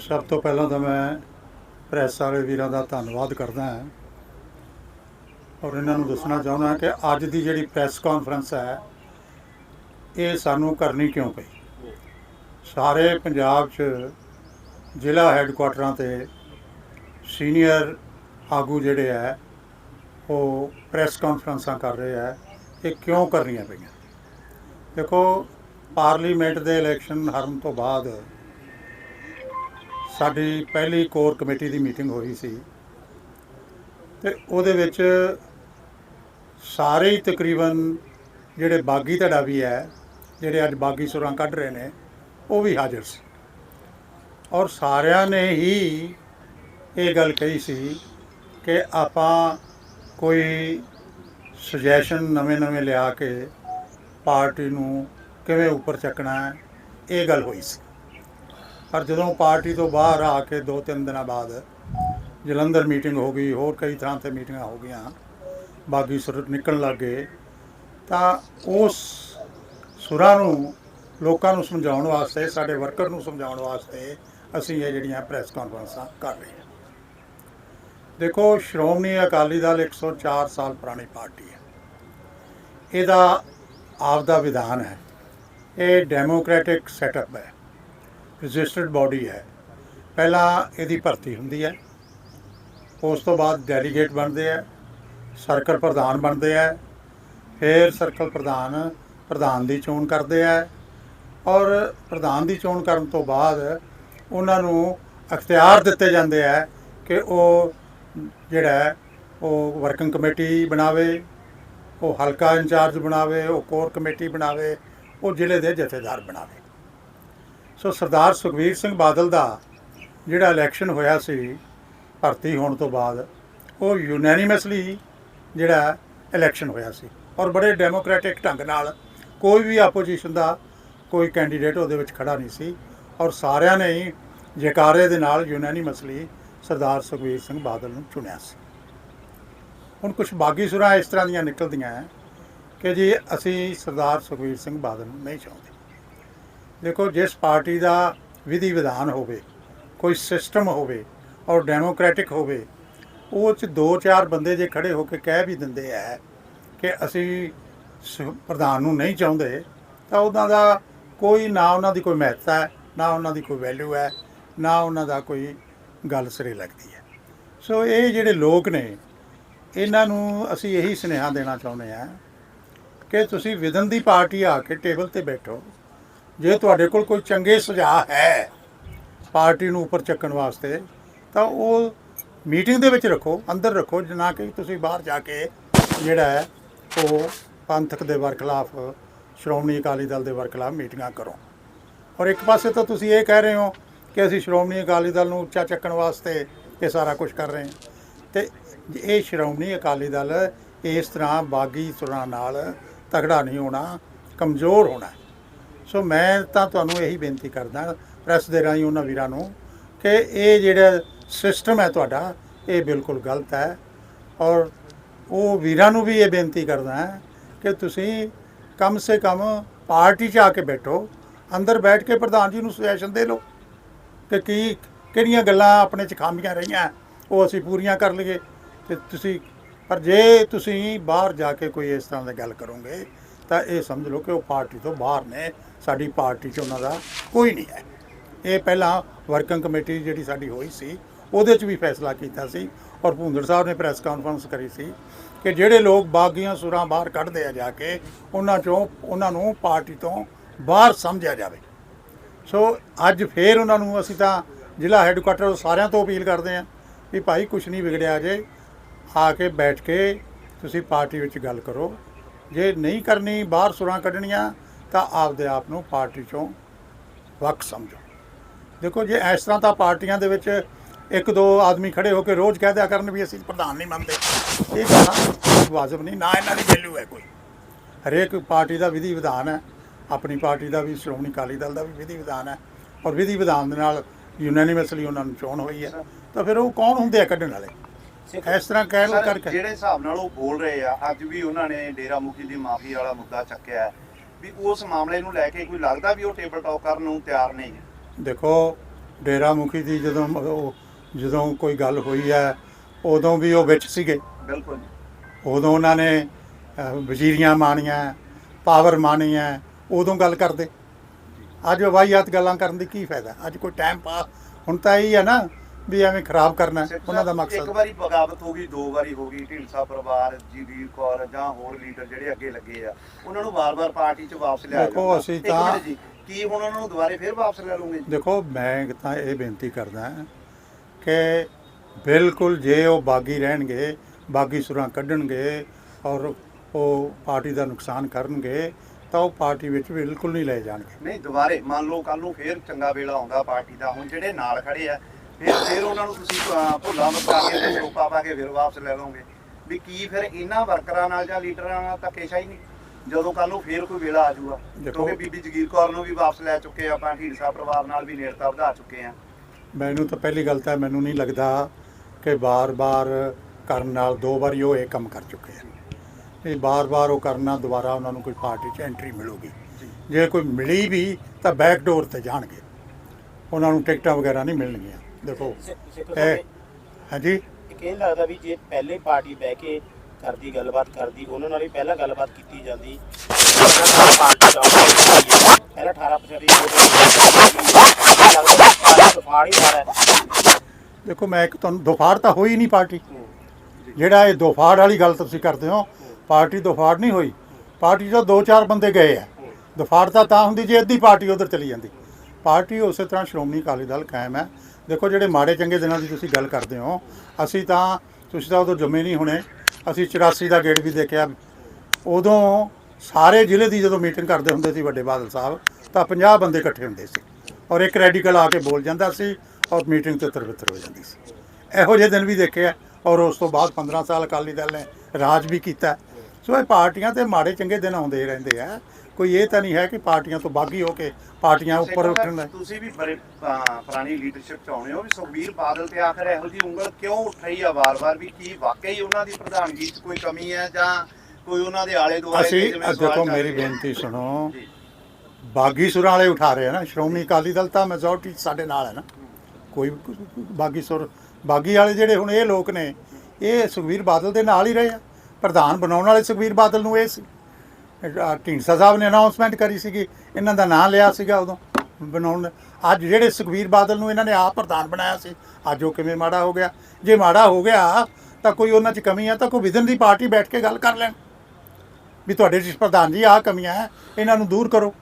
ਸਭ ਤੋਂ ਪਹਿਲਾਂ ਤਾਂ ਮੈਂ ਪ੍ਰੈਸ ਵਾਲੇ ਵੀਰਾਂ ਦਾ ਧੰਨਵਾਦ ਕਰਦਾ ਹਾਂ ਔਰ ਇਹਨਾਂ ਨੂੰ ਦੱਸਣਾ ਚਾਹੁੰਦਾ ਕਿ ਅੱਜ ਦੀ ਜਿਹੜੀ ਪ੍ਰੈਸ ਕਾਨਫਰੰਸ ਹੈ, ਇਹ ਸਾਨੂੰ ਕਰਨੀ ਕਿਉਂ ਪਈ? ਸਾਰੇ ਪੰਜਾਬ 'ਚ ਜ਼ਿਲ੍ਹਾ ਹੈੱਡਕੁਆਟਰਾਂ ਤੇ ਸੀਨੀਅਰ ਆਗੂ ਜਿਹੜੇ ਹੈ, ਉਹ ਪ੍ਰੈਸ ਕਾਨਫਰੰਸਾਂ ਕਰ ਰਹੇ ਹੈ, ਇਹ ਕਿਉਂ ਕਰਨੀਆਂ ਪਈਆਂ? ਦੇਖੋ, ਪਾਰਲੀਮੈਂਟ ਦੇ ਇਲੈਕਸ਼ਨ ਹਰਨ ਤੋਂ ਬਾਅਦ ਸਾਡੀ ਪਹਿਲੀ ਕੋਰ ਕਮੇਟੀ ਦੀ ਮੀਟਿੰਗ ਹੋਈ ਸੀ। ਤੇ ਉਹਦੇ ਵਿੱਚ ਸਾਰੇ ਹੀ ਤਕਰੀਬਨ ਜਿਹੜੇ ਬਾਗੀ ਧੜਾ ਵੀ ਹੈ, ਜਿਹੜੇ ਅੱਜ ਬਾਗੀ ਸੁਰਾਂ ਕੱਢ ਰਹੇ ਨੇ, ਉਹ ਵੀ ਹਾਜ਼ਰ ਸੀ। ਔਰ ਸਾਰਿਆਂ ਨੇ ਹੀ ਇਹ ਗੱਲ ਕਹੀ ਸੀ ਕਿ ਆਪਾਂ ਕੋਈ ਸੁਜੈਸ਼ਨ ਨਵੇਂ-ਨਵੇਂ ਲਿਆ ਕੇ ਪਾਰਟੀ ਨੂੰ ਕਿਵੇਂ ਉੱਪਰ ਚੱਕਣਾ ਹੈ, ਇਹ ਗੱਲ ਹੋਈ ਸੀ। ਪਰ ਜਦੋਂ ਪਾਰਟੀ ਤੋਂ ਬਾਹਰ ਆ ਕੇ ਦੋ ਤਿੰਨ ਦਿਨਾਂ ਬਾਅਦ ਜਲੰਧਰ ਮੀਟਿੰਗ ਹੋ ਗਈ, ਹੋਰ ਕਈ ਥਾਂ ਤੇ ਮੀਟਿੰਗਾਂ ਹੋ ਗਈਆਂ, ਬਾਗੀ ਸੁਰ ਨਿਕਲਣ ਲੱਗ ਗਏ, ਤਾਂ ਉਸ ਸੁਰਾਂ ਨੂੰ, ਲੋਕਾਂ ਨੂੰ ਸਮਝਾਉਣ ਵਾਸਤੇ, ਸਾਡੇ ਵਰਕਰ ਨੂੰ ਸਮਝਾਉਣ ਵਾਸਤੇ ਅਸੀਂ ਇਹ ਜਿਹੜੀਆਂ ਪ੍ਰੈਸ ਕਾਨਫਰੰਸਾਂ ਕਰ ਰਹੇ ਹਾਂ। ਦੇਖੋ, ਸ਼੍ਰੋਮਣੀ ਅਕਾਲੀ ਦਲ 104 ਸਾਲ ਪੁਰਾਣੀ ਪਾਰਟੀ ਹੈ। ਇਹਦਾ ਆਪਦਾ ਵਿਧਾਨ ਹੈ। ਇਹ ਡੈਮੋਕ੍ਰੈਟਿਕ ਸੈਟਅਪ ਹੈ। ਰਜਿਸਟਰਡ ਬਾਡੀ ਹੈ। ਪਹਿਲਾਂ ਇਹਦੀ ਭਰਤੀ ਹੁੰਦੀ ਹੈ। ਉਸ ਤੋਂ ਬਾਅਦ ਡੈਲੀਗੇਟ ਬਣਦੇ ਆ ਸਰਕਲ ਪ੍ਰਧਾਨ ਬਣਦੇ ਆ ਫਿਰ ਸਰਕਲ ਪ੍ਰਧਾਨ ਪ੍ਰਧਾਨ ਦੀ ਚੋਣ ਕਰਦੇ ਆ ਔਰ ਪ੍ਰਧਾਨ ਦੀ ਚੋਣ ਕਰਨ ਤੋਂ ਬਾਅਦ ਉਹਨਾਂ ਨੂੰ ਅਖਤਿਆਰ ਦਿੱਤੇ ਜਾਂਦੇ ਆ ਕਿ ਉਹ ਜਿਹੜਾ ਉਹ ਵਰਕਿੰਗ ਕਮੇਟੀ ਬਣਾਵੇ, ਉਹ ਹਲਕਾ ਇੰਚਾਰਜ ਬਣਾਵੇ, ਉਹ ਕੋਰ ਕਮੇਟੀ ਬਣਾਵੇ, ਉਹ ਜ਼ਿਲ੍ਹੇ ਦੇ ਜਥੇਦਾਰ ਬਣਾਵੇ। ਸੋ ਸਰਦਾਰ ਸੁਖਵੀਰ ਸਿੰਘ ਬਾਦਲ ਦਾ ਜਿਹੜਾ ਇਲੈਕਸ਼ਨ ਹੋਇਆ ਸੀ, ਭਰਤੀ ਹੋਣ ਤੋਂ ਬਾਅਦ, ਉਹ ਯੂਨੈਨਿਮਸਲੀ ਜਿਹੜਾ ਇਲੈਕਸ਼ਨ ਹੋਇਆ ਸੀ। ਔਰ ਬੜੇ ਡੈਮੋਕ੍ਰੈਟਿਕ ਢੰਗ ਨਾਲ ਕੋਈ ਵੀ ਆਪੋਜੀਸ਼ਨ ਦਾ ਕੋਈ ਕੈਂਡੀਡੇਟ ਉਹਦੇ ਵਿੱਚ ਖੜਾ ਨਹੀਂ ਸੀ। ਔਰ ਸਾਰਿਆਂ ਨੇ ਹੀ ਜੈਕਾਰੇ ਦੇ ਨਾਲ ਯੂਨੈਨਿਮਸਲੀ ਸਰਦਾਰ ਸੁਖਵੀਰ ਸਿੰਘ ਬਾਦਲ ਨੂੰ ਚੁਣਿਆ ਸੀ। ਹੁਣ ਕੁਝ ਬਾਗੀ ਸੁਰਾਂ ਇਸ ਤਰ੍ਹਾਂ ਦੀਆਂ ਨਿਕਲਦੀਆਂ ਹੈ ਕਿ ਜੀ ਅਸੀਂ ਸਰਦਾਰ ਸੁਖਵੀਰ ਸਿੰਘ ਬਾਦਲ ਨੂੰ ਨਹੀਂ ਚਾਹੁੰਦੇ। ਦੇਖੋ, ਜਿਸ ਪਾਰਟੀ ਦਾ ਵਿਧੀ ਵਿਧਾਨ ਹੋਵੇ, ਕੋਈ ਸਿਸਟਮ ਹੋਵੇ ਔਰ ਡੈਮੋਕ੍ਰੈਟਿਕ ਹੋਵੇ, ਉਹ ਚ ਦੋ ਚਾਰ ਬੰਦੇ ਜੇ ਖੜੇ ਹੋ ਕੇ ਕਹਿ ਵੀ ਦਿੰਦੇ ਆ ਕਿ ਅਸੀਂ ਸ- ਪ੍ਰਧਾਨ ਨੂੰ ਨਹੀਂ ਚਾਹੁੰਦੇ, ਤਾਂ ਉਹਨਾਂ ਦਾ ਕੋਈ ਨਾ ਉਹਨਾਂ ਦੀ ਕੋਈ ਮਹੱਤਤਾ ਹੈ, ਨਾ ਉਹਨਾਂ ਦੀ ਕੋਈ ਵੈਲਿਊ ਹੈ, ਨਾ ਉਹਨਾਂ ਦਾ ਕੋਈ ਗੱਲ ਸਿਰੇ ਲੱਗਦੀ ਹੈ। ਸੋ ਇਹ ਜਿਹੜੇ ਲੋਕ ਨੇ, ਇਹਨਾਂ ਨੂੰ ਅਸੀਂ ਇਹੀ ਸੁਨੇਹਾ ਦੇਣਾ ਚਾਹੁੰਦੇ ਹਾਂ ਕਿ ਤੁਸੀਂ ਵਿਦਨ ਦੀ ਪਾਰਟੀ ਆ ਕੇ ਟੇਬਲ ਤੇ ਬੈਠੋ। ਜੇ ਤੁਹਾਡੇ ਕੋਲ ਕੋਈ ਚੰਗੇ ਸੁਝਾਅ ਹੈ ਪਾਰਟੀ ਨੂੰ ਉੱਪਰ ਚੱਕਣ ਵਾਸਤੇ, ਤਾਂ ਉਹ ਮੀਟਿੰਗ ਦੇ ਵਿੱਚ ਰੱਖੋ, ਅੰਦਰ ਰੱਖੋ, ਨਾ ਕਿ ਤੁਸੀਂ ਬਾਹਰ ਜਾ ਕੇ ਜਿਹੜਾ ਹੈ ਉਹ ਪੰਥਕ ਦੇ ਵਰਖਲਾਫ, ਸ਼੍ਰੋਮਣੀ ਅਕਾਲੀ ਦਲ ਦੇ ਵਰਖਲਾਫ ਮੀਟਿੰਗਾਂ ਕਰੋ। ਔਰ ਇੱਕ ਪਾਸੇ ਤਾਂ ਤੁਸੀਂ ਇਹ ਕਹਿ ਰਹੇ ਹੋ ਕਿ ਅਸੀਂ ਸ਼੍ਰੋਮਣੀ ਅਕਾਲੀ ਦਲ ਨੂੰ ਉੱਚਾ ਚੱਕਣ ਵਾਸਤੇ ਇਹ ਸਾਰਾ ਕੁਝ ਕਰ ਰਹੇ ਹਾਂ। ਤੇ ਇਹ ਸ਼੍ਰੋਮਣੀ ਅਕਾਲੀ ਦਲ ਇਸ ਤਰ੍ਹਾਂ ਬਾਗੀ ਸੁਰਾਂ ਨਾਲ ਤਗੜਾ ਨਹੀਂ ਹੋਣਾ, ਕਮਜ਼ੋਰ ਹੋਣਾ। ਸੋ ਮੈਂ ਤਾਂ ਤੁਹਾਨੂੰ ਇਹੀ ਬੇਨਤੀ ਕਰਦਾ, ਪ੍ਰੈਸ ਦੇ ਰਾਹੀਂ ਉਹਨਾਂ ਵੀਰਾਂ ਨੂੰ, ਕਿ ਇਹ ਜਿਹੜਾ ਸਿਸਟਮ ਹੈ ਤੁਹਾਡਾ, ਇਹ ਬਿਲਕੁਲ ਗਲਤ ਹੈ। ਔਰ ਉਹ ਵੀਰਾਂ ਨੂੰ ਵੀ ਇਹ ਬੇਨਤੀ ਕਰਦਾ ਹੈ ਕਿ ਤੁਸੀਂ ਕਮ ਸੇ ਕਮ ਪਾਰਟੀ 'ਚ ਆ ਕੇ ਬੈਠੋ, ਅੰਦਰ ਬੈਠ ਕੇ ਪ੍ਰਧਾਨ ਜੀ ਨੂੰ ਸੁਜੈਸ਼ਨ ਦੇ ਲਓ ਕਿ ਕੀ, ਕਿਹੜੀਆਂ ਗੱਲਾਂ ਆਪਣੇ 'ਚ ਖਾਮੀਆਂ ਰਹੀਆਂ, ਉਹ ਅਸੀਂ ਪੂਰੀਆਂ ਕਰ ਲਈਏ। ਤੇ ਤੁਸੀਂ, ਪਰ ਜੇ ਤੁਸੀਂ ਬਾਹਰ ਜਾ ਕੇ ਕੋਈ ਇਸ ਤਰ੍ਹਾਂ ਦੀ ਗੱਲ ਕਰੋਗੇ, ਤਾਂ ਇਹ ਸਮਝ ਲਓ ਕਿ ਉਹ ਪਾਰਟੀ ਤੋਂ ਬਾਹਰ ਨੇ। ਸਾਡੀ ਪਾਰਟੀ 'ਚ ਉਹਨਾਂ ਦਾ ਕੋਈ ਨਹੀਂ ਹੈ। ਇਹ ਪਹਿਲਾਂ ਵਰਕਿੰਗ ਕਮੇਟੀ ਜਿਹੜੀ ਸਾਡੀ ਹੋਈ ਸੀ, ਉਹਦੇ 'ਚ ਵੀ ਫੈਸਲਾ ਕੀਤਾ ਸੀ ਔਰ ਭੁੰਦੜ ਸਾਹਿਬ ਨੇ ਪ੍ਰੈਸ ਕਾਨਫਰੰਸ ਕਰੀ ਸੀ ਕਿ ਜਿਹੜੇ ਲੋਕ ਬਾਗੀਆਂ ਸੁਰਾਂ ਬਾਹਰ ਕੱਢਦੇ ਆ ਜਾ ਕੇ, ਉਹਨਾਂ 'ਚੋਂ ਉਹਨਾਂ ਨੂੰ ਪਾਰਟੀ ਤੋਂ ਬਾਹਰ ਸਮਝਿਆ ਜਾਵੇ। ਸੋ ਅੱਜ ਫੇਰ ਉਹਨਾਂ ਨੂੰ ਅਸੀਂ ਤਾਂ ਜ਼ਿਲ੍ਹਾ ਹੈੱਡਕੁਆਟਰ ਸਾਰਿਆਂ ਤੋਂ ਅਪੀਲ ਕਰਦੇ ਹਾਂ ਵੀ ਭਾਈ ਕੁਝ ਨਹੀਂ ਵਿਗੜਿਆ ਜੇ, ਆ ਕੇ ਬੈਠ ਕੇ ਤੁਸੀਂ ਪਾਰਟੀ ਵਿੱਚ ਗੱਲ ਕਰੋ। ਜੇ ਨਹੀਂ ਕਰਨੀ, ਬਾਹਰ ਸੁਰਾਂ ਕੱਢਣੀਆਂ ਤਾਂ ਆਪਦੇ ਆਪ ਨੂੰ ਪਾਰਟੀ ਚੋਂ ਵੱਖ ਸਮਝੋ। ਦੇਖੋ ਜੇ ਇਸ ਤਰ੍ਹਾਂ ਤਾਂ ਪਾਰਟੀਆਂ ਦੇ ਵਿੱਚ ਇੱਕ ਦੋ ਆਦਮੀ ਖੜੇ ਹੋ ਕੇ ਰੋਜ਼ ਕਹਿ ਦਿਆ ਕਰਨ ਵੀ ਅਸੀਂ ਪ੍ਰਧਾਨ ਨਹੀਂ ਮੰਨਦੇ। ਇਹ ਕਹਿਣਾ ਵਾਜਬ ਨਹੀਂ ਨਾ ਇਹਨਾਂ ਦੀ ਵੈਲਿਊ ਹੈ ਕੋਈ। ਹਰੇਕ ਪਾਰਟੀ ਦਾ ਵਿਧੀ ਵਿਧਾਨ ਹੈ ਆਪਣੀ ਪਾਰਟੀ ਦਾ ਵੀ ਸ਼੍ਰੋਮਣੀ ਅਕਾਲੀ ਦਲ ਦਾ ਵੀ ਵਿਧੀ ਵਿਧਾਨ ਹੈ ਔਰ ਵਿਧੀ ਵਿਧਾਨ ਦੇ ਨਾਲ ਯੂਨੈਨਿਮਸਲੀ ਉਹਨਾਂ ਨੂੰ ਚੋਣ ਹੋਈ ਹੈ। ਤਾਂ ਫਿਰ ਉਹ ਕੌਣ ਹੁੰਦੇ ਆ ਕੱਢਣ ਵਾਲੇ? ਇਸ ਤਰ੍ਹਾਂ ਕਹਿ ਸਰ, ਕਰਕੇ ਜਿਹੜੇ ਹਿਸਾਬ ਨਾਲ ਉਹ ਬੋਲ ਰਹੇ ਆ ਅੱਜ ਵੀ ਉਹਨਾਂ ਨੇ ਡੇਰਾ ਮੁਖੀ ਦੀ ਮਾਫੀ ਵਾਲਾ ਮੁੱਦਾ ਚੱਕਿਆ ਹੈ। ਵੀ ਉਸ ਮਾਮਲੇ ਨੂੰ ਲੈ ਕੇ ਕੋਈ ਲੱਗਦਾ ਵੀ ਉਹ ਟੇਬਲ ਟਾਕ ਕਰਨ ਨੂੰ ਤਿਆਰ ਨਹੀਂ ਹੈ? ਦੇਖੋ ਡੇਰਾ ਮੁਖੀ ਦੀ ਜਦੋਂ ਉਹ ਜਦੋਂ ਕੋਈ ਗੱਲ ਹੋਈ ਹੈ ਉਦੋਂ ਵੀ ਉਹ ਵਿੱਚ ਸੀਗੇ। ਬਿਲਕੁਲ ਉਦੋਂ ਉਹਨਾਂ ਨੇ ਵਜ਼ੀਰੀਆਂ ਮਾਣੀਆਂ ਪਾਵਰ ਮਾਣੀਆਂ ਉਦੋਂ ਗੱਲ ਕਰਦੇ। ਅੱਜ ਵਾਹੀਆਤ ਗੱਲਾਂ ਕਰਨ ਦੀ ਕੀ ਫਾਇਦਾ? ਅੱਜ ਕੋਈ ਟਾਈਮ ਪਾ ਹੁਣ ਤਾਂ ਇਹ ਹੈ ਨਾ ਵੀ ਐਵੇਂ ਖਰਾਬ ਕਰਨਾ ਉਹਨਾਂ ਦਾ ਇੱਕ ਮਕਸਦ। ਵਾਰੀ ਬਗਾਵਤ ਹੋ ਗਈ ਦੋ ਵਾਰੀ ਹੋ ਗਈ ਢੀਂਡਸਾ ਪਰਿਵਾਰ ਜੀਵੀਰ ਕੌਰ ਜਾਂ ਹੋਰ ਲੀਡਰ ਜਿਹੜੇ ਅੱਗੇ ਲੱਗੇ ਆ ਉਹਨਾਂ ਨੂੰ ਵਾਰ-ਵਾਰ ਪਾਰਟੀ 'ਚ ਵਾਪਸ ਲਿਆ ਦੇਖੋ, ਜਾਂਦਾ। ਅਸੀਂ ਇੱਕ ਤਾਂ- ਮਿੰਟ ਜੀ, ਕੀ ਹੁਣ ਉਹਨਾਂ ਨੂੰ ਦੁਬਾਰੇ ਫੇਰ ਵਾਪਸ ਲੈ ਲਓਗੇ ਜੀ? ਦੇਖੋ ਮੈਂ ਤਾਂ ਇਹ ਬੇਨਤੀ ਕਰਦਾ ਹਾਂ ਕਿ ਬਿਲਕੁਲ ਜੇ ਉਹ ਬਾਗੀ ਰਹਿਣਗੇ ਬਾਗੀ ਸੁਰਾਂ ਕੱਢਣਗੇ ਔਰ ਉਹ ਪਾਰਟੀ ਦਾ ਨੁਕਸਾਨ ਕਰਨਗੇ ਤਾਂ ਉਹ ਪਾਰਟੀ ਵਿੱਚ ਬਿਲਕੁਲ ਨਹੀਂ ਲੈ ਜਾਣਗੇ। ਨਹੀਂ ਦੁਬਾਰੇ ਮੰਨ ਲਓ ਕੱਲ ਨੂੰ ਫੇਰ ਚੰਗਾ ਵੇਲਾ ਆਉਂਦਾ ਪਾਰਟੀ ਦਾ ਹੁਣ ਜਿਹੜੇ ਨਾਲ ਖੜੇ ਆ ਫਿਰ ਫੇਰ ਉਹਨਾਂ ਨੂੰ ਤੁਸੀਂ ਅਹ, ਭੁੱਲਾਂ ਮਚਾ ਕੇ ਤੇ ਸੋਪਾ ਪਾ ਕੇ ਫਿਰ ਵਾਪਸ ਲੈ ਲਓਗੇ। ਵੀ ਕੀ ਫਿਰ ਇਹਨਾਂ ਵਰਕਰਾਂ ਨਾਲ ਜਾਂ ਲੀਡਰਾਂ ਨਾਲ ਧੱਕੇਸ਼ਾਹੀ ਨਹੀਂ? ਜਦੋਂ ਕੱਲ ਨੂੰ ਫੇਰ ਕੋਈ ਵੇਲਾ ਆ ਜਾਊਗਾ। ਦੇਖੋ- ਕਿਉਂਕਿ ਬੀਬੀ ਜਗੀਰ ਕੌਰ ਨੂੰ ਵੀ ਵਾਪਸ ਲੈ ਚੁੱਕੇ ਆ ਆਪਾਂ ਢੀਂਡਸਾ ਪਰਿਵਾਰ ਨਾਲ ਵੀ ਨੇੜਤਾ ਵਧਾ ਚੁੱਕੇ ਆ। ਮੈਨੂੰ ਤਾਂ ਪਹਿਲੀ ਗੱਲ ਤਾਂ ਮੈਨੂੰ ਨਹੀਂ ਲੱਗਦਾ ਕਿ ਬਾਰ-ਬਾਰ ਕਰਨ ਨਾਲ ਦੋ ਵਾਰੀ ਉਹ ਇਹ ਕੰਮ ਕਰ ਚੁੱਕੇ ਆ। ਇਹ ਬਾਰ-ਬਾਰ ਉਹ ਕਰਨਾ ਦੁਬਾਰਾ ਉਹਨਾਂ ਨੂੰ ਕੋਈ ਪਾਰਟੀ 'ਚ ਐਂਟਰੀ ਮਿਲੂਗੀ। ਜੇ। ਕੋਈ ਮਿਲੀ ਵੀ ਤਾਂ ਬੈਕ ਡੋਰ ਤੇ ਜਾਣਗੇ। ਉਹਨਾਂ ਨੂੰ ਟਿਕਟਾਂ ਵਗੈਰਾ ਨਹੀਂ ਮਿਲਣਗੀਆਂ। ਦੇਖੋ ਇਹ ਹਾਂਜੀ? ਇਹ ਲੱਗਦਾ ਵੀ ਜੇ ਪਹਿਲੇ ਪਾਰਟੀ ਬਹਿ ਕੇ ਕਰਦੀ ਗੱਲਬਾਤ ਕਰਦੀ ਉਹਨਾਂ ਨਾਲ ਵੀ ਪਹਿਲਾਂ ਗੱਲਬਾਤ ਕੀਤੀ ਜਾਂਦੀ। ਪਾਰਟੀ ਦਾ ਪਹਿਲਾਂ 18% ਦੀ ਲੱਗਦਾ ਫਾੜੀ ਮਾਰ ਹੈ। ਦੇਖੋ ਮੈਂ ਇੱਕ ਤੁਹਾਨੂੰ ਦੁਫਾੜ ਤਾਂ ਹੋਈ ਨਹੀਂ ਪਾਰਟੀ। ਜਿਹੜਾ ਇਹ ਦੁਫਾੜ ਵਾਲੀ ਗੱਲ ਤੁਸੀਂ ਕਰਦੇ ਹੋ ਪਾਰਟੀ ਦੁਫਾੜ ਨਹੀਂ ਹੋਈ। ਪਾਰਟੀ 'ਚੋਂ ਦੋ ਚਾਰ ਬੰਦੇ ਗਏ ਆ। ਦੁਫਾੜ ਤਾਂ ਤਾਂ ਹੁੰਦੀ ਜੇ ਅੱਧੀ ਪਾਰਟੀ ਉਧਰ ਚਲੀ ਜਾਂਦੀ। ਪਾਰਟੀ ਉਸੇ ਤਰ੍ਹਾਂ ਸ਼੍ਰੋਮਣੀ ਅਕਾਲੀ ਦਲ ਕਾਇਮ ਹੈ। ਦੇਖੋ ਜਿਹੜੇ ਮਾੜੇ ਚੰਗੇ ਦਿਨਾਂ ਦੀ ਤੁਸੀਂ ਗੱਲ ਕਰਦੇ ਹੋ, ਅਸੀਂ ਤਾਂ ਤੁਸੀਂ ਤਾਂ ਉਦੋਂ ਜੰਮੇ ਨਹੀਂ ਹੋਣੇ, ਅਸੀਂ 84 ਦਾ ਗੇੜ ਵੀ ਦੇਖਿਆ। ਉਦੋਂ ਸਾਰੇ ਜ਼ਿਲ੍ਹੇ ਦੀ ਜਦੋਂ ਮੀਟਿੰਗ ਕਰਦੇ ਹੁੰਦੇ ਸੀ ਵੱਡੇ ਬਾਦਲ ਸਾਹਿਬ, ਤਾਂ 50 ਬੰਦੇ ਇਕੱਠੇ ਹੁੰਦੇ ਸੀ ਔਰ ਇੱਕ ਰੈਡੀਕਲ ਆ ਕੇ ਬੋਲ ਜਾਂਦਾ ਸੀ ਔਰ ਮੀਟਿੰਗ ਤੇ ਤਰਬਤਰ ਹੋ ਜਾਂਦੀ ਸੀ। ਇਹੋ ਜਿਹੇ ਦਿਨ ਵੀ ਦੇਖੇ ਆ ਔਰ ਉਸ ਤੋਂ ਬਾਅਦ 15 ਸਾਲ ਅਕਾਲੀ ਦਲ ਨੇ ਰਾਜ ਵੀ ਕੀਤਾ। ਸੋ ਇਹ ਪਾਰਟੀਆਂ ਤੇ ਮਾੜੇ ਚੰਗੇ ਦਿਨ ਆਉਂਦੇ ਰਹਿੰਦੇ ਆ। ਕੋਈ ਇਹ ਤਾਂ ਨਹੀਂ ਹੈ ਕਿ ਪਾਰਟੀਆਂ ਤੋਂ ਬਾਗੀ ਹੋ ਕੇ ਪਾਰਟੀਆਂ ਉੱਪਰ ਉੱਠਣ ਸਾਹਿਬ, ਤੁਸੀਂ ਵੀ ਬੜੇ ਅਹ, ਪੁਰਾਣੀ ਲੀਡਰਸ਼ਿਪ ਚ ਆਉਣੇ ਹੋ ਵੀ ਸੁਖਬੀਰ ਬਾਦਲ ਤੇ ਆਖਰ ਇਹੋ ਜੀ ਉਂਗਲ ਕਿਉਂ ਉੱਠ ਰਹੀ ਆ ਵਾਰ-ਵਾਰ ਵੀ ਕੀ ਵਾਕਈ ਉਹਨਾਂ ਦੀ ਪ੍ਰਧਾਨਗੀ 'ਚ ਕੋਈ ਕਮੀ ਹੈ ਜਾਂ ਕੋਈ ਉਹਨਾਂ ਦੇ ਆਲੇ ਦੁਆਲੇ ਅਸੀਂ ਜਿਵੇਂ ਸਵਾਲ ਦੇਖੋ ਚੱਲ ਮੇਰੀ ਰਹੇ ਆ। ਬੇਨਤੀ ਸੁਣੋ। ਜੀ। ਬਾਗੀ ਸੁਰਾਂ ਵਾਲੇ ਉਠਾ ਰਹੇ ਆ ਨਾ। ਸ਼੍ਰੋਮਣੀ ਅਕਾਲੀ ਦਲ ਤਾਂ ਮੈਜੋਰਟੀ ਸਾਡੇ ਨਾਲ ਹੈ ਨਾ। ਕੋਈ ਬਾਗੀ ਸੁਰ ਬਾਗੀ ਵਾਲੇ ਜਿਹੜੇ ਹੁਣ ਇਹ ਲੋਕ ਨੇ ਇਹ ਸੁਖਬੀਰ ਬਾਦਲ ਦੇ ਨਾਲ ਹੀ ਰਹੇ ਆ। ਪ੍ਰਧਾਨ ਬਣਾਉਣ ਵਾਲੇ ਸੁਖਬੀਰ ਬਾਦਲ ਨੂੰ ਇਹ ਸੀ। ਢੀਂਡਸਾ ਸਾਹਿਬ ਨੇ ਅਨਾਉਂਸਮੈਂਟ ਕਰੀ ਸੀਗੀ, ਇਹਨਾਂ ਦਾ ਨਾਂ ਲਿਆ ਸੀਗਾ ਉਦੋਂ ਬਣਾਉਣ। ਅੱਜ ਜਿਹੜੇ ਸੁਖਬੀਰ ਬਾਦਲ ਨੂੰ ਇਹਨਾਂ ਨੇ ਆਪ ਪ੍ਰਧਾਨ ਬਣਾਇਆ ਸੀ, ਅੱਜ ਉਹ ਕਿਵੇਂ ਮਾੜਾ ਹੋ ਗਿਆ? ਜੇ ਮਾੜਾ ਹੋ ਗਿਆ, ਤਾਂ ਕੋਈ ਉਹਨਾਂ 'ਚ ਕਮੀ ਆ, ਤਾਂ ਕੋਈ ਵਿਧਨ ਦੀ ਪਾਰਟੀ ਬੈਠ ਕੇ ਗੱਲ ਕਰ ਲੈਣ। ਵੀ ਤੁਹਾਡੇ ਚ ਪ੍ਰਧਾਨ ਜੀ ਆਹ ਕਮੀਆਂ ਹੈ, ਇਹਨਾਂ ਨੂੰ ਦੂਰ ਕਰੋ।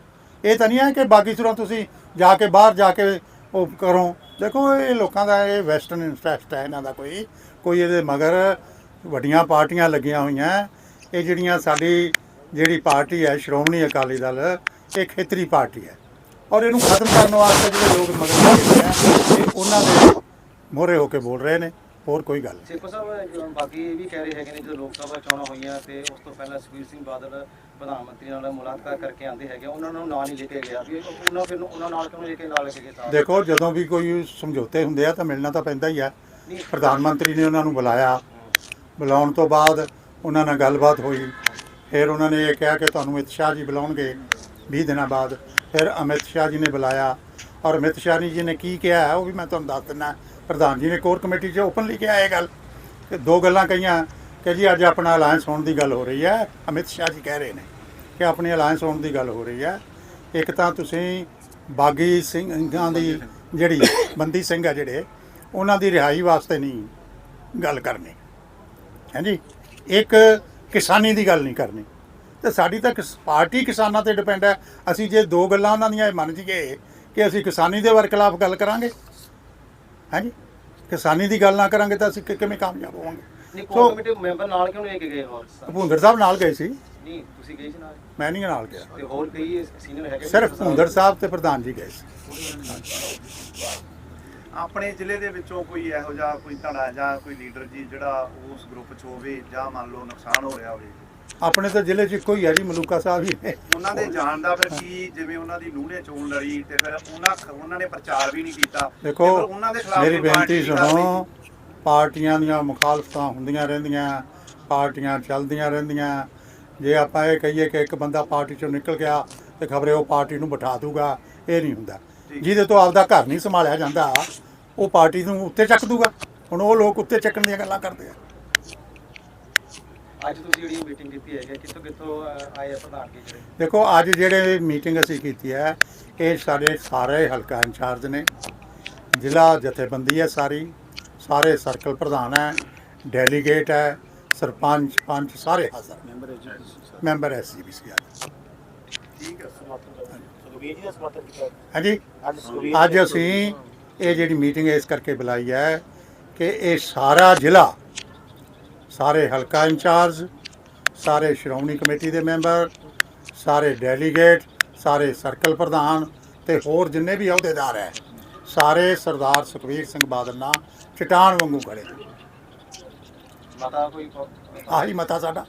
ਇਹ ਤਾਂ ਨਹੀਂ ਹੈ ਕਿ ਬਾਕੀ ਸੁਰਾਂ ਤੁਸੀਂ ਜਾ ਕੇ ਬਾਹਰ ਜਾ ਕੇ ਉਹ ਕਰੋ। ਦੇਖੋ, ਇਹ ਲੋਕਾਂ ਦਾ ਇਹ ਵੈਸਟਰਨ ਇੰਟਰਸਟ ਹੈ, ਇਹਨਾਂ ਦਾ ਕੋਈ। ਕੋਈ ਇਹਦੇ ਮਗਰ ਵੱਡੀਆਂ ਪਾਰਟੀਆਂ ਲੱਗੀਆਂ ਹੋਈਆਂ। ਇਹ ਜਿਹੜੀਆਂ ਸਾਡੀ ਜਿਹੜੀ ਪਾਰਟੀ ਹੈ ਸ਼੍ਰੋਮਣੀ ਅਕਾਲੀ ਦਲ ਇਹ ਖੇਤਰੀ ਪਾਰਟੀ ਹੈ। ਔਰ ਇਹਨੂੰ ਖਤਮ ਕਰਨ ਵਾਸਤੇ ਜਿਹੜੇ ਲੋਕ ਮਗਰ ਲੱਗੇ ਹੋਏ ਆ ਇਹ ਉਹਨਾਂ ਦੇ ਮੋਹਰੇ ਹੋ ਕੇ ਬੋਲ ਰਹੇ ਨੇ। ਹੋਰ ਕੋਈ ਗੱਲ ਨਹੀਂ। ਸੇਖੋ ਸਾਹਿਬ ਬਾਕੀ ਇਹ ਵੀ ਕਹਿ ਰਹੇ ਹੈਗੇ ਨੇ ਜਦੋਂ ਲੋਕ ਸਭਾ ਚੋਣਾਂ ਹੋਈਆਂ ਤੇ ਉਸ ਤੋਂ ਪਹਿਲਾਂ ਸੁਖਬੀਰ ਸਿੰਘ ਬਾਦਲ ਪ੍ਰਧਾਨ ਮੰਤਰੀ ਨਾਲ ਮੁਲਾਕਾਤ ਕਰਕੇ ਆਂਦੇ ਹੈਗੇ ਉਹਨਾਂ ਨੂੰ ਨਾਲ ਨਹੀਂ ਲੈ ਕੇ ਗਿਆ ਵੀ ਉਹਨਾਂ ਫਿਰ ਉਹਨਾਂ ਨਾਲ ਕਿਉਂ ਲੈ ਕੇ ਨਾਲ ਲੈ ਕੇ ਦੇਖੋ ਜਦੋਂ ਵੀ ਕੋਈ ਸਮਝੌਤੇ ਹੁੰਦੇ ਆ ਤਾਂ ਮਿਲਣਾ ਤਾਂ ਪੈਂਦਾ ਹੀ ਆ। ਪ੍ਰਧਾਨ ਮੰਤਰੀ ਨੇ ਉਹਨਾਂ ਨੂੰ ਬੁਲਾਇਆ। ਬੁਲਾਉਣ ਤੋਂ ਬਾਅਦ ਉਹਨਾਂ ਨਾਲ ਗੱਲਬਾਤ ਹੋਈ। ਫਿਰ ਉਹਨਾਂ ਨੇ ਇਹ ਕਿਹਾ ਕਿ ਤੁਹਾਨੂੰ ਅਮਿਤ ਸ਼ਾਹ ਜੀ ਬੁਲਾਉਣਗੇ 20 ਦਿਨਾਂ ਬਾਅਦ। ਫਿਰ ਅਮਿਤ ਸ਼ਾਹ ਜੀ ਨੇ ਬੁਲਾਇਆ ਔਰ ਅਮਿਤ ਸ਼ਾਹ ਜੀ ਨੇ ਕੀ ਕਿਹਾ ਉਹ ਵੀ ਮੈਂ ਤੁਹਾਨੂੰ ਦੱਸ ਦਿੰਦਾ। ਪ੍ਰਧਾਨ ਜੀ ਨੇ ਕੋਰ ਕਮੇਟੀ 'ਚ ਓਪਨਲੀ ਕਿਹਾ ਇਹ ਗੱਲ ਕਿ ਦੋ ਗੱਲਾਂ ਕਹੀਆਂ ਕਿ ਜੀ ਅੱਜ ਆਪਣਾ ਅਲਾਇੰਸ ਹੋਣ ਦੀ ਗੱਲ ਹੋ ਰਹੀ ਹੈ। ਅਮਿਤ ਸ਼ਾਹ ਜੀ ਕਹਿ ਰਹੇ ਨੇ ਕਿ ਆਪਣੀ ਅਲਾਇੰਸ ਹੋਣ ਦੀ ਗੱਲ ਹੋ ਰਹੀ ਹੈ। ਇੱਕ ਤਾਂ ਤੁਸੀਂ ਬਾਗੀ ਸਿੰਘਾਂ ਦੀ ਜਿਹੜੀ ਬੰਦੀ ਸਿੰਘ ਆ ਜਿਹੜੇ, ਉਹਨਾਂ ਦੀ ਰਿਹਾਈ ਵਾਸਤੇ ਨਹੀਂ ਗੱਲ ਕਰਨੀ। ਹਾਂਜੀ? ਇੱਕ ਕਿਸਾਨੀ ਦੀ ਗੱਲ ਨਹੀਂ ਕਰਨੀ। ਤੇ ਸਾਡੀ ਤਾਂ ਪਾਰਟੀ ਕਿਸਾਨਾਂ ਤੇ ਡਿਪੈਂਡ ਹੈ। ਅਸੀਂ ਜੇ ਦੋ ਗੱਲਾਂ ਉਹਨਾਂ ਦੀਆਂ ਮੰਨ ਜੀਏ ਕਿ ਅਸੀਂ ਕਿਸਾਨੀ ਦੇ ਵਰਖਲਾਫ ਗੱਲ ਕਰਾਂਗੇ। ਹਾਂਜੀ? ਕਿਸਾਨੀ ਦੀ ਗੱਲ ਨਾ ਕਰਾਂਗੇ ਤਾਂ ਅਸੀਂ ਕਿਵੇਂ ਕਾਮਯਾਬ ਹੋਵਾਂਗੇ? ਨਹੀਂ ਸੋ- ਕਮੇਟੀ ਮੈਂਬਰ ਨਾਲ ਕਿਉਂ ਕੇ ਗਏ ਹੋਰ? ਸਾਹਿਬ? ਭੁੰਦਰ ਸਾਹਿਬ ਨਾਲ ਗਏ ਸੀ। ਨਹੀਂ ਤੁਸੀਂ ਗਏ ਸੀ ਨਾਲ? ਮੈਂ ਨਹੀਂ ਨਾਲ ਗਿਆ। ਤੇ ਹੋਰ ਕਈ ਸੀਨੀਅਰ ਹੈਗੇ ਸਿਰਫ ਭੁੰਦਰ ਸਾਹਿਬ ਤੇ ਪ੍ਰਧਾਨ ਜੀ ਗਏ ਸੀ। ਆਪਣੇ ਜ਼ਿਲ੍ਹੇ ਦੇ ਵਿੱਚੋਂ ਕੋਈ ਇਹੋ ਜਿਹਾ ਕੋਈ ਧੜਾ ਜਾਂ ਕੋਈ ਲੀਡਰ ਜੀ ਜਿਹੜਾ ਉਸ ਗਰੁੱਪ 'ਚ ਹੋਵੇ ਜਾਂ ਮੰਨ ਲਓ ਨੁਕਸਾਨ ਹੋ ਰਿਹਾ ਹੋਵੇ? ਆਪਣੇ ਤਾਂ ਜ਼ਿਲ੍ਹੇ 'ਚ ਇੱਕੋ ਹੀ ਹੈ ਜੀ ਮਲੂਕਾ ਸਾਹਿਬ ਹੀ ਨੇ। ਉਹਨਾਂ ਦੇ ਜਾਣ ਦਾ ਫਿਰ ਕੀ ਜਿਵੇਂ ਉਹਨਾਂ ਦੀ ਨੇ ਚੋਣ ਲੜੀ ਤੇ ਫਿਰ ਉਹਨਾਂ ਉਹਨਾਂ ਨੇ ਪ੍ਰਚਾਰ ਵੀ ਨਹੀਂ ਕੀਤਾ। ਦੇਖੋ ਫਿਰ ਉਹਨਾਂ ਦੇ ਖਿਲਾਫ ਮੇਰੀ ਬੇਨਤੀ ਸੁਣੋ ਪਾਰਟੀਆਂ ਦੀਆਂ ਮੁਖਾਲਫਤਾਂ ਹੁੰਦੀਆਂ ਰਹਿੰਦੀਆਂ ਪਾਰਟੀਆਂ ਚੱਲਦੀਆਂ ਰਹਿੰਦੀਆਂ। ਜੇ ਆਪਾਂ ਇਹ ਕਹੀਏ ਕਿ ਇੱਕ ਬੰਦਾ ਪਾਰਟੀ ਚੋਂ ਨਿਕਲ ਗਿਆ ਤੇ ਖਬਰੇ ਉਹ ਪਾਰਟੀ ਨੂੰ ਬਿਠਾ ਦੂਗਾ ਇਹ ਨਹੀਂ ਹੁੰਦਾ। ਜਿਹਦੇ ਤੋਂ ਆਪਦਾ ਘਰ ਨਹੀਂ ਸੰਭਾਲਿਆ ਜਾਂਦਾ ਉਹ ਪਾਰਟੀ ਨੂੰ ਉੱਤੇ ਚੱਕ ਦੂਗਾ। ਹੁਣ ਉਹ ਲੋਕ ਉੱਤੇ ਚੱਕਣ ਦੀਆਂ ਗੱਲਾਂ ਕਰਦੇ ਆ। ਅੱਜ ਤੁਸੀਂ ਜਿਹੜੀ ਮੀਟਿੰਗ ਕੀਤੀ ਹੈਗੀ ਹੈ, ਕਿੱਥੋਂ ਕਿੱਥੋਂ ਆਏ ਆ ਪ੍ਰਧਾਨਗੀ ਜਿਹੜੇ? ਦੇਖੋ ਅੱਜ ਜਿਹੜੇ ਮੀਟਿੰਗ ਅਸੀਂ ਕੀਤੀ ਹੈ ਇਹ ਸਾਡੇ ਸਾਰੇ ਹਲਕਾ ਇੰਚਾਰਜ ਨੇ। ਜ਼ਿਲ੍ਹਾ ਜਥੇਬੰਦੀ ਹੈ ਸਾਰੀ। ਸਾਰੇ ਸਰਕਲ ਪ੍ਰਧਾਨ ਹੈ ਡੈਲੀਗੇਟ ਹੈ ਸਰਪੰਚ ਪੰਚ ਸਾਰੇ ਹਾਜ਼ਰ ਨੇ। ਮੈਂਬਰ ਐਸਜੀਬੀਸੀ ਆ ਠੀਕ ਹੈ ਸੁਖਬੀਰ ਜੀ ਦਾ ਸਮਰਥਨ ਕੀਤਾ। ਹਾਂਜੀ। ਅੱਜ ਅਸੀਂ ਇਹ ਜਿਹੜੀ ਮੀਟਿੰਗ ਇਸ ਕਰਕੇ ਬੁਲਾਈ ਹੈ ਕਿ ਇਹ ਸਾਰਾ ਜ਼ਿਲ੍ਹਾ ਸਾਰੇ ਹਲਕਾ ਇੰਚਾਰਜ ਸਾਰੇ ਸ਼੍ਰੋਮਣੀ ਕਮੇਟੀ ਦੇ ਮੈਂਬਰ ਸਾਰੇ ਡੈਲੀਗੇਟ ਸਾਰੇ ਸਰਕਲ ਪ੍ਰਧਾਨ ਤੇ ਹੋਰ ਜਿੰਨੇ ਵੀ ਅਹੁਦੇਦਾਰ ਹੈ ਸਾਰੇ ਸਰਦਾਰ ਸੁਖਬੀਰ ਸਿੰਘ ਬਾਦਲ ਨਾਲ ਚਟਾਨ ਵਾਂਗੂ ਖੜੇ। ਮਾਤਾ ਕੋਈ ਆਹੀ ਮਤਾ ਸਾਡਾ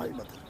ਆਹੀ ਮਤਾ